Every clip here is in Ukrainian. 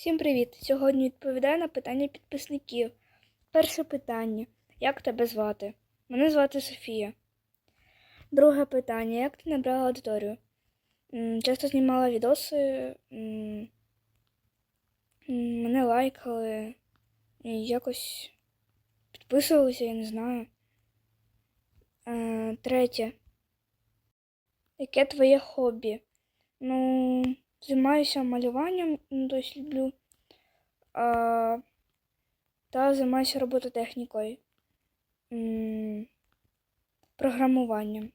Всім привіт! Сьогодні відповідаю на питання підписників. Перше питання: Як тебе звати? Мене звати Софія. Друге питання: Як ти набрала аудиторію? Часто знімала відоси, мене лайкали, якось підписувалися, я не знаю. Е, Третє. Яке твоє хобі? Ну, займаюся малюванням, ну, тобто люблю. А, та займаюся робототехнікою. Програмуванням.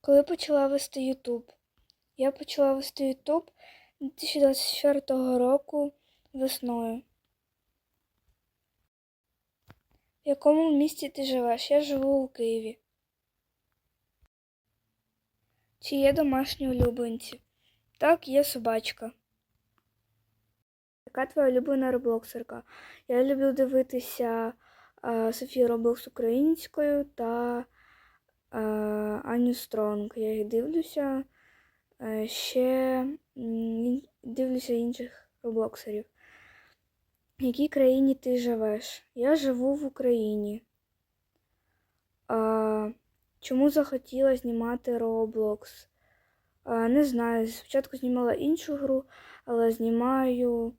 Коли почала вести YouTube? Я почала вести YouTube 2024 року весною. В якому місті ти живеш? Я живу у Києві. Чи є домашні улюбленці? Так, є собачка. Яка твоя улюблена роблоксерка? Я люблю дивитися а, Софію Роблокс українською та а, Аню Стронг. Я їх дивлюся. Е, ще дивлюся інших роблоксерів. В якій країні ти живеш? Я живу в Україні. А, чому захотіла знімати Roblox? Не знаю. Спочатку знімала іншу гру, але знімаю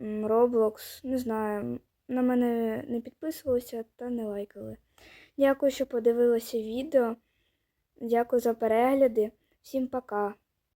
Roblox. Не знаю. На мене не підписувалися та не лайкали. Дякую, що подивилися відео. Дякую за перегляди. Всім пока.